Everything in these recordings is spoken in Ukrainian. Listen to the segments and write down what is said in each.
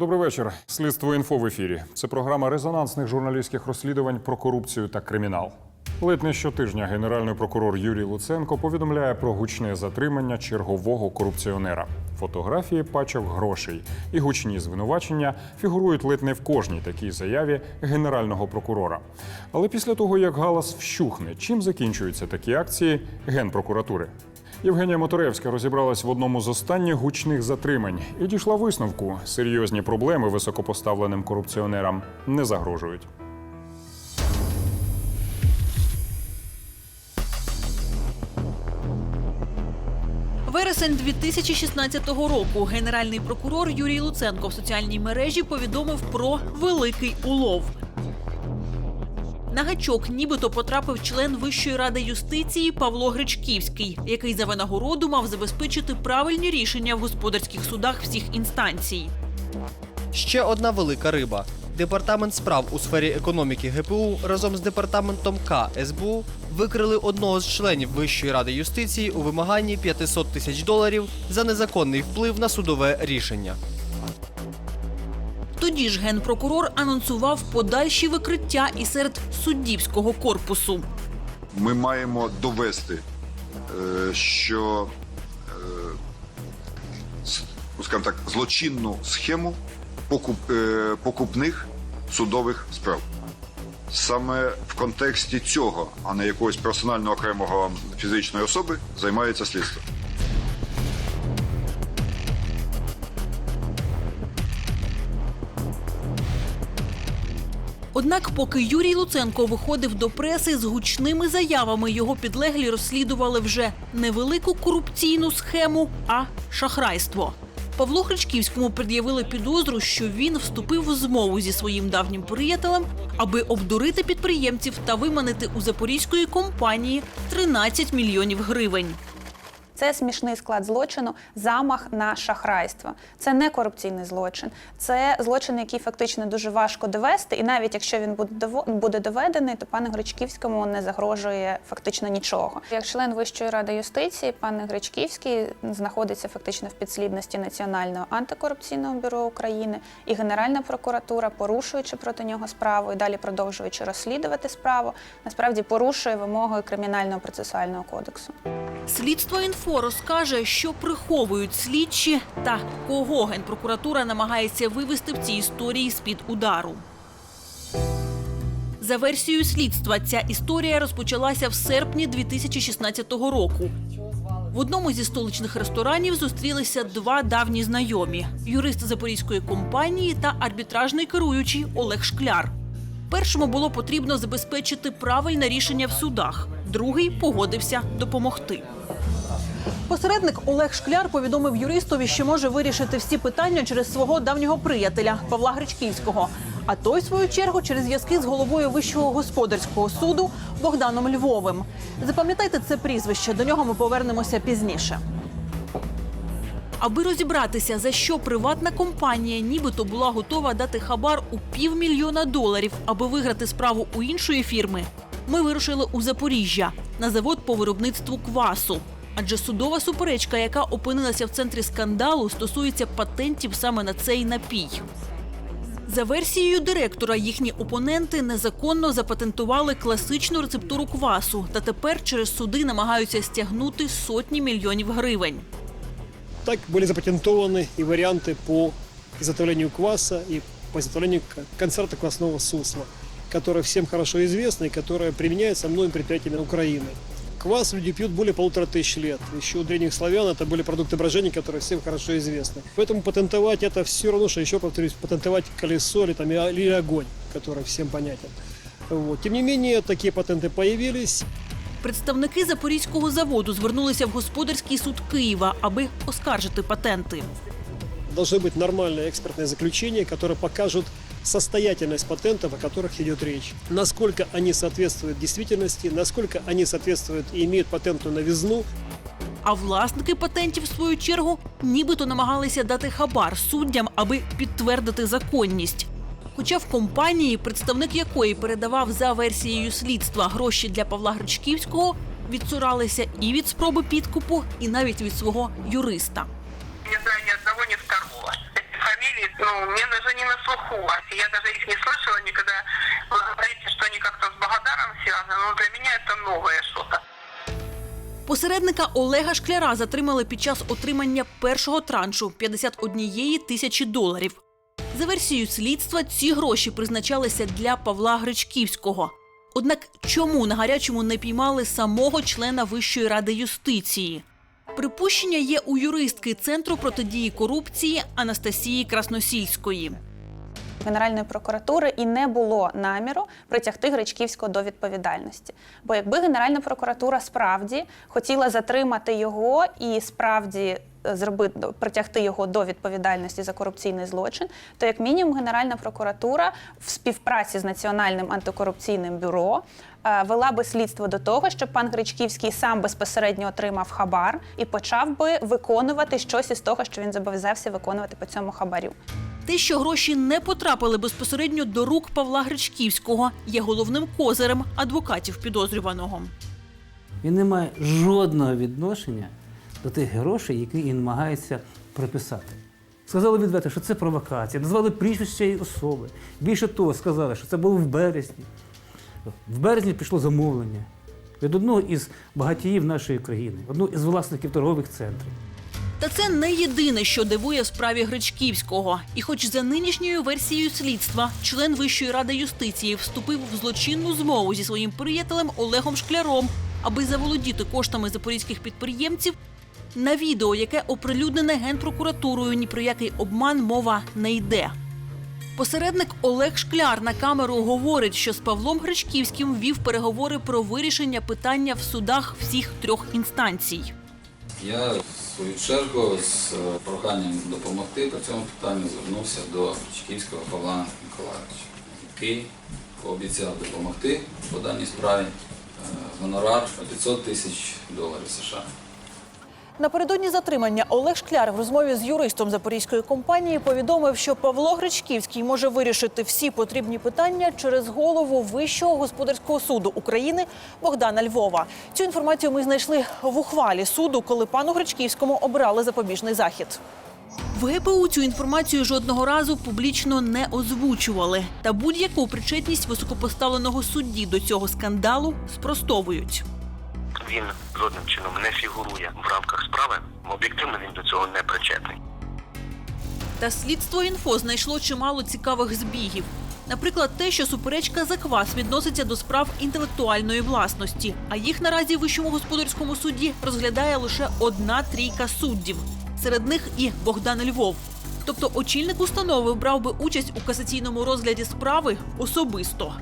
Добрий вечір. Слідство інфо в ефірі. Це програма резонансних журналістських розслідувань про корупцію та кримінал. Ледь щотижня генеральний прокурор Юрій Луценко повідомляє про гучне затримання чергового корупціонера. Фотографії пачок грошей і гучні звинувачення фігурують ледь не в кожній такій заяві генерального прокурора. Але після того, як галас вщухне, чим закінчуються такі акції генпрокуратури? Євгенія Моторевська розібралась в одному з останніх гучних затримань і дійшла висновку: серйозні проблеми високопоставленим корупціонерам не загрожують. Вересень 2016 року генеральний прокурор Юрій Луценко в соціальній мережі повідомив про великий улов. На гачок нібито потрапив член Вищої ради юстиції Павло Гречківський, який за винагороду мав забезпечити правильні рішення в господарських судах всіх інстанцій. Ще одна велика риба. Департамент справ у сфері економіки ГПУ разом з департаментом К СБУ викрили одного з членів Вищої ради юстиції у вимаганні 500 тисяч доларів за незаконний вплив на судове рішення. Тоді ж генпрокурор анонсував подальші викриття і серед суддівського корпусу. ми маємо довести, е, що е, ну, скажімо так, злочинну схему покуп- е, покупних судових справ. Саме в контексті цього, а не якогось персонально окремого фізичної особи, займається слідство. Однак, поки Юрій Луценко виходив до преси з гучними заявами, його підлеглі розслідували вже не велику корупційну схему, а шахрайство. Павлу Хричківському пред'явили підозру, що він вступив у змову зі своїм давнім приятелем, аби обдурити підприємців та виманити у запорізької компанії 13 мільйонів гривень. Це смішний склад злочину, замах на шахрайство. Це не корупційний злочин, це злочин, який фактично дуже важко довести. І навіть якщо він буде доведений, то пану Гречківському не загрожує фактично нічого. Як член Вищої ради юстиції, пан Гречківський знаходиться фактично в підслідності Національного антикорупційного бюро України і Генеральна прокуратура, порушуючи проти нього справу і далі продовжуючи розслідувати справу, насправді порушує вимоги кримінального процесуального кодексу. Слідство інфо розкаже, що приховують слідчі та кого генпрокуратура намагається вивести в цій історії з під удару. За версією слідства, ця історія розпочалася в серпні 2016 року. В одному зі столичних ресторанів зустрілися два давні знайомі: юрист запорізької компанії та арбітражний керуючий Олег Шкляр. Першому було потрібно забезпечити правильне рішення в судах, другий погодився допомогти. Посередник Олег Шкляр повідомив юристові, що може вирішити всі питання через свого давнього приятеля Павла Гречківського. А той, в свою чергу, через зв'язки з головою Вищого господарського суду Богданом Львовим. Запам'ятайте це прізвище. До нього ми повернемося пізніше. Аби розібратися, за що приватна компанія нібито була готова дати хабар у півмільйона доларів, аби виграти справу у іншої фірми, ми вирушили у Запоріжжя на завод по виробництву квасу. Адже судова суперечка, яка опинилася в центрі скандалу, стосується патентів саме на цей напій. За версією директора, їхні опоненти незаконно запатентували класичну рецептуру квасу та тепер через суди намагаються стягнути сотні мільйонів гривень. Так были запатентованы и варианты по изготовлению кваса и по изготовлению к- концерта квасного сусла, которое всем хорошо известно и которое применяется многими предприятиями Украины. Квас люди пьют более полутора тысяч лет. Еще у древних славян это были продукты брожения, которые всем хорошо известны. Поэтому патентовать это все равно, что еще, повторюсь, патентовать колесо или, там, или огонь, который всем понятен. Вот. Тем не менее, такие патенты появились. Представники запорізького заводу звернулися в господарський суд Києва, аби оскаржити патенти. должны быть нормальные экспертные заключения, которые покажут состоятельность патентов, о которых идет речь. Насколько они соответствуют действительности, насколько они соответствуют и имеют патентную новизну. А власники патентів, в свою чергу, нібито намагалися дати хабар суддям, аби підтвердити законність. Хоча в компанії, представник якої передавав за версією слідства гроші для Павла Гречківського, відцуралися і від спроби підкупу, і навіть від свого юриста Ну, мне даже не на слуху. А Я даже их не слышала никогда. Вы говорите, что они как-то с Богодаром связаны. Но для меня это новое что-то. Посередника Олега Шкляра затримали під час отримання першого траншу 51 тисячі доларів. За версією слідства, ці гроші призначалися для Павла Гречківського. Однак чому на гарячому не піймали самого члена Вищої ради юстиції? Припущення є у юристки Центру протидії корупції Анастасії Красносільської. Генеральної прокуратури і не було наміру притягти Гречківського до відповідальності. Бо якби Генеральна прокуратура справді хотіла затримати його і справді зробити притягти його до відповідальності за корупційний злочин, то як мінімум Генеральна прокуратура в співпраці з Національним антикорупційним бюро е, вела би слідство до того, щоб пан Гречківський сам безпосередньо отримав хабар і почав би виконувати щось із того, що він зобов'язався виконувати по цьому хабарю. Те, що гроші не потрапили безпосередньо до рук Павла Гречківського, є головним козирем адвокатів підозрюваного. Він не має жодного відношення до тих грошей, які він намагається приписати. Сказали відверто, що це провокація, назвали прізвище цієї особи. Більше того, сказали, що це було в березні. В березні пішло замовлення від одного із багатіїв нашої країни, одного із власників торгових центрів. Та це не єдине, що дивує в справі Гречківського. І, хоч за нинішньою версією слідства, член Вищої ради юстиції вступив в злочинну змову зі своїм приятелем Олегом Шкляром, аби заволодіти коштами запорізьких підприємців. На відео, яке оприлюднене генпрокуратурою, ні про який обман мова не йде. Посередник Олег Шкляр на камеру говорить, що з Павлом Гречківським вів переговори про вирішення питання в судах всіх трьох інстанцій. Я в свою чергу з е, проханням допомогти по цьому питанню звернувся до Чеківського Павла Миколаївича, який пообіцяв допомогти по даній справі е, гонорар 500 тисяч доларів США. Напередодні затримання Олег Шкляр в розмові з юристом запорізької компанії повідомив, що Павло Гречківський може вирішити всі потрібні питання через голову Вищого господарського суду України Богдана Львова. Цю інформацію ми знайшли в ухвалі суду, коли пану Гречківському обрали запобіжний захід. В ГПУ цю інформацію жодного разу публічно не озвучували. Та будь-яку причетність високопоставленого судді до цього скандалу спростовують. Він жодним чином не фігурує в рамках справи. Об'єктивно він до цього не причетний. Та слідство інфо знайшло чимало цікавих збігів. Наприклад, те, що суперечка за квас відноситься до справ інтелектуальної власності, а їх наразі в вищому господарському суді розглядає лише одна трійка суддів. Серед них і Богдан Львов. Тобто очільник установи брав би участь у касаційному розгляді справи особисто.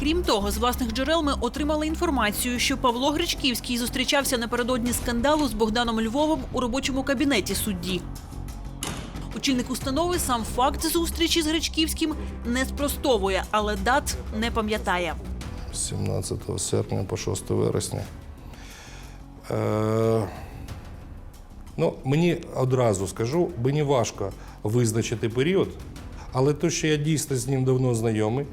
Крім того, з власних джерел ми отримали інформацію, що Павло Гречківський зустрічався напередодні скандалу з Богданом Львовим у робочому кабінеті судді. Очільник установи сам факт зустрічі з Гречківським не спростовує, але дат не пам'ятає. 17 серпня по 6 вересня. Е, ну, мені одразу скажу, мені важко визначити період, але те, що я дійсно з ним давно знайомий,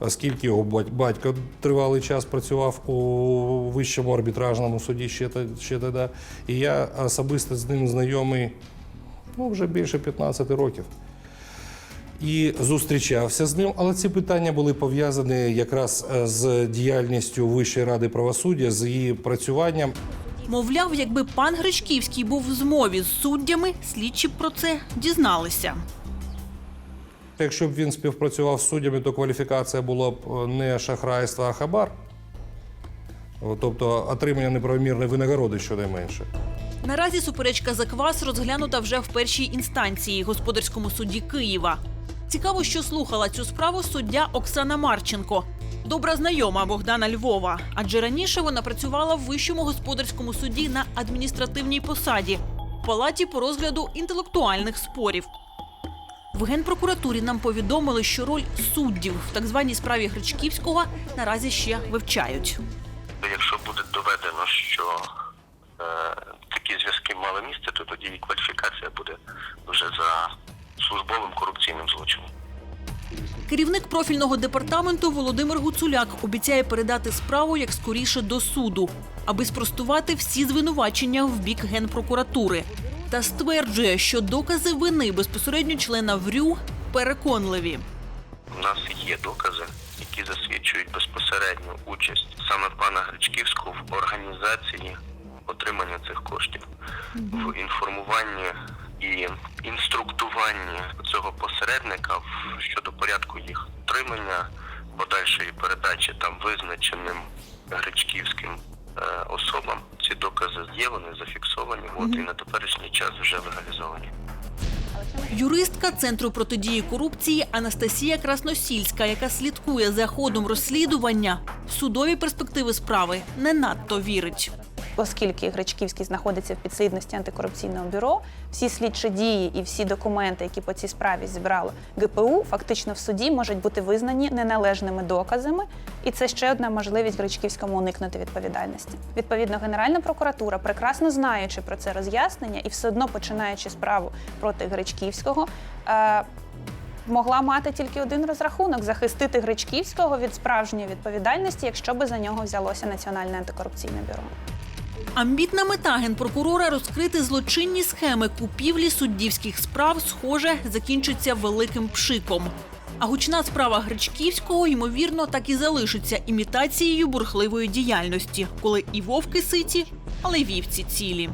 оскільки його батько тривалий час працював у вищому арбітражному суді ще, ще тоді, і я особисто з ним знайомий ну, вже більше 15 років і зустрічався з ним, але ці питання були пов'язані якраз е, з діяльністю Вищої ради правосуддя, з її працюванням. Мовляв, якби пан Гречківський був в змові з суддями, слідчі б про це дізналися. Якщо б він співпрацював з суддями, то кваліфікація була б е, не шахрайство, а хабар. Тобто отримання неправомірної винагороди щонайменше. Наразі суперечка за квас розглянута вже в першій інстанції господарському суді Києва. Цікаво, що слухала цю справу суддя Оксана Марченко, добра знайома Богдана Львова. Адже раніше вона працювала в вищому господарському суді на адміністративній посаді в палаті по розгляду інтелектуальних спорів. В генпрокуратурі нам повідомили, що роль суддів в так званій справі Гречківського наразі ще вивчають. Якщо буде доведено, що е, такі зв'язки мали місце, то тоді і кваліфікація буде вже за службовим корупційним злочином. Керівник профільного департаменту Володимир Гуцуляк обіцяє передати справу як скоріше до суду, аби спростувати всі звинувачення в бік генпрокуратури. Та стверджує, що докази вини безпосередньо члена ВРЮ переконливі. У нас є докази, які засвідчують безпосередню участь саме пана Гречківського в організації отримання цих коштів, в інформуванні і інструктуванні цього посередника щодо порядку їх отримання, подальшої передачі там визначеним Гречківським особам. Ці докази є, вони зафіксовані, от і на теперішній час вже легалізовані. Юристка Центру протидії корупції Анастасія Красносільська, яка слідкує за ходом розслідування, в судові перспективи справи не надто вірить. Оскільки Гречківський знаходиться в підслідності антикорупційного бюро, всі слідчі дії і всі документи, які по цій справі зібрало ГПУ, фактично в суді можуть бути визнані неналежними доказами, і це ще одна можливість Гречківському уникнути відповідальності. Відповідно, Генеральна прокуратура, прекрасно знаючи про це роз'яснення і все одно починаючи справу проти Гречківського. Е- Могла мати тільки один розрахунок захистити Гречківського від справжньої відповідальності, якщо би за нього взялося Національне антикорупційне бюро. Амбітна мета генпрокурора розкрити злочинні схеми купівлі суддівських справ, схоже, закінчиться великим пшиком. А гучна справа Гречківського, ймовірно, так і залишиться імітацією бурхливої діяльності, коли і вовки ситі, але й вівці цілі.